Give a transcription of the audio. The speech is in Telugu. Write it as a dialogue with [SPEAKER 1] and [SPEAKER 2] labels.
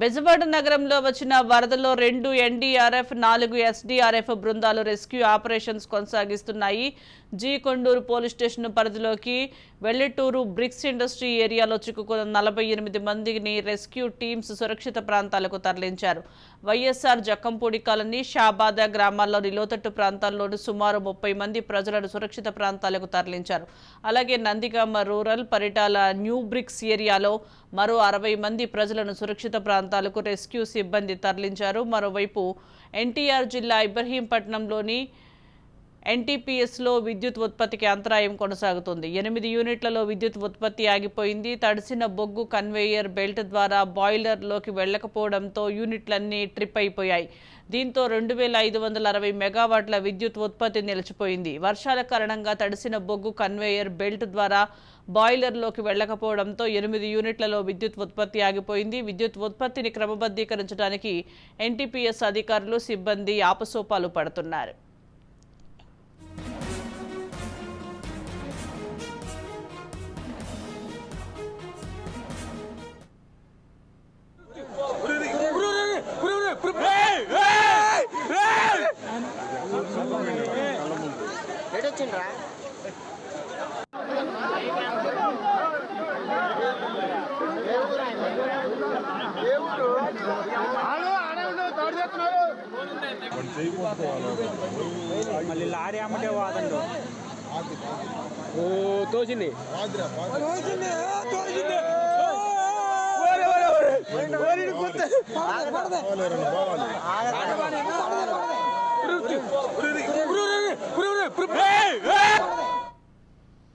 [SPEAKER 1] బెజవాడ నగరంలో వచ్చిన వరదలో రెండు ఎన్డీఆర్ఎఫ్ నాలుగు ఎస్డీఆర్ఎఫ్ బృందాలు రెస్క్యూ ఆపరేషన్స్ కొనసాగిస్తున్నాయి. జీ కొండూరు పోలీస్ స్టేషన్ పరిధిలోకి వెల్లెటూరు బ్రిక్స్ ఇండస్ట్రీ ఏరియాలో చిక్కుకున్న నలభై ఎనిమిది మందిని రెస్క్యూ టీమ్స్ సురక్షిత ప్రాంతాలకు తరలించారు. వైఎస్ఆర్ జక్కంపూడి కాలనీ షాబాదా గ్రామాల్లో నిలోతట్టు ప్రాంతాల్లోని సుమారు ముప్పై మంది ప్రజలను సురక్షిత ప్రాంతాలకు తరలించారు. అలాగే Nandigama rural Paritala new bricks ఏరియాలో మరో అరవై మంది ప్రజలను సురక్షిత ప్రాంతాలకు రెస్క్యూ సిబ్బంది తరలించారు. మరోవైపు ఎన్టీఆర్ జిల్లా ఇబ్రహీంపట్నంలోని ఎన్టీపీఎస్లో విద్యుత్ ఉత్పత్తికి అంతరాయం కొనసాగుతుంది. ఎనిమిది యూనిట్లలో విద్యుత్ ఉత్పత్తి ఆగిపోయింది. తడిసిన బొగ్గు కన్వేయర్ బెల్ట్ ద్వారా బాయిలర్లోకి వెళ్ళకపోవడంతో యూనిట్లన్నీ ట్రిప్ అయిపోయాయి. దీంతో రెండు వేల ఐదు వందల అరవై మెగావాట్ల విద్యుత్ ఉత్పత్తి నిలిచిపోయింది. వర్షాల కారణంగా తడిసిన బొగ్గు కన్వేయర్ బెల్ట్ ద్వారా బాయిలర్లోకి వెళ్ళకపోవడంతో ఎనిమిది యూనిట్లలో విద్యుత్ ఉత్పత్తి ఆగిపోయింది. విద్యుత్ ఉత్పత్తిని క్రమబద్ధీకరించడానికి ఎన్టీపీఎస్ అధికారులు సిబ్బంది ఆపసోపాలు పడుతున్నారు.
[SPEAKER 2] ఎడొచ్చిండ్రా
[SPEAKER 3] మళ్ళీ లారీ అమ్మటే వాదండు
[SPEAKER 2] ఓ తోసింది.
[SPEAKER 3] ఏయ్!